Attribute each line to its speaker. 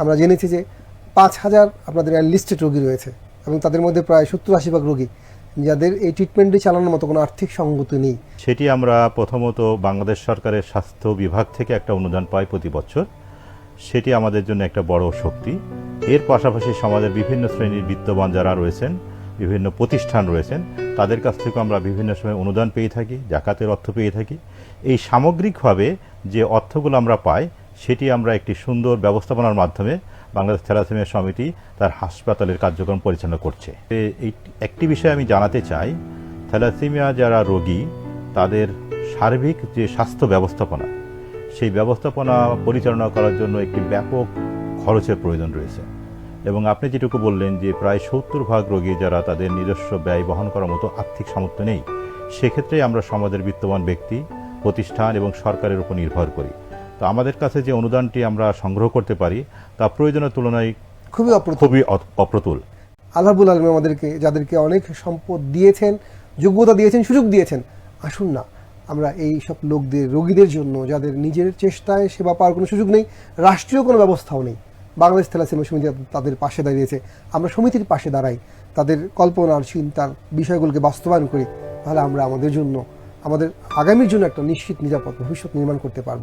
Speaker 1: আমরা জেনেছি যে পাঁচ হাজার আপনাদের লিস্টেড রোগী রয়েছে এবং তাদের মধ্যে প্রায় সত্তর আশি ভাগ রোগী যাদের এই ট্রিটমেন্টটি চালানোর মতো কোনো আর্থিক সঙ্গতি নেই।
Speaker 2: সেটি আমরা প্রথমত বাংলাদেশ সরকারের স্বাস্থ্য বিভাগ থেকে একটা অনুদান পাই প্রতি বছর। সেটি আমাদের জন্য একটা বড় শক্তি। এর পাশাপাশি সমাজের বিভিন্ন শ্রেণির বিত্তবান যারা রয়েছেন, বিভিন্ন প্রতিষ্ঠান রয়েছেন, তাদের কাছ থেকে আমরা বিভিন্ন সময় অনুদান পেয়ে থাকি, জাকাতের অর্থ পেয়ে থাকি। এই সামগ্রিকভাবে যে অর্থগুলো আমরা পাই সেটি আমরা একটি সুন্দর ব্যবস্থাপনার মাধ্যমে বাংলাদেশ থ্যালাসেমিয়া সমিতি তার হাসপাতালের কার্যক্রম পরিচালনা করছে। এই একটি বিষয় আমি জানাতে চাই, থ্যালাসেমিয়া যারা রোগী, তাদের সার্বিক যে স্বাস্থ্য ব্যবস্থাপনা, সেই ব্যবস্থাপনা পরিচালনা করার জন্য একটি ব্যাপক খরচের প্রয়োজন রয়েছে। এবং আপনি যেটুকু বললেন যে প্রায় সত্তর ভাগ রোগী যারা তাদের নিজস্ব ব্যয় বহন করার মতো আর্থিক সামর্থ্য নেই, সেক্ষেত্রে আমরা সমাজের বিত্তমান ব্যক্তি, প্রতিষ্ঠান এবং সরকারের উপর নির্ভর করি। তো আমাদের কাছে যে অনুদানটি আমরা সংগ্রহ করতে পারি তা প্রয়োজনের তুলনায়
Speaker 1: খুবই অপ্রতুল।
Speaker 2: খুবই অপ্রতুল।
Speaker 1: আল্লাহবুল আলম আমাদেরকে যাদেরকে অনেক সম্পদ দিয়েছেন যোগ্যতা দিয়েছেন সুযোগ দিয়েছেন আসুন না আমরা এই সব লোকদের রোগীদের জন্য যাদের নিজের চেষ্টায় সেবা পাওয়ার কোনো সুযোগ নেই রাষ্ট্রীয় কোনো ব্যবস্থাও নেই বাংলাদেশ থ্যালাসেমিয়া সমিতি তাদের পাশে দাঁড়িয়েছে আমরা সমিতির পাশে দাঁড়াই তাদের কল্পনার চিন্তার বিষয়গুলোকে বাস্তবায়ন করি তাহলে আমরা আমাদের জন্য আমাদের আগামীর জন্য একটা নিশ্চিত নিরাপদ ভবিষ্যৎ নির্মাণ করতে পারব।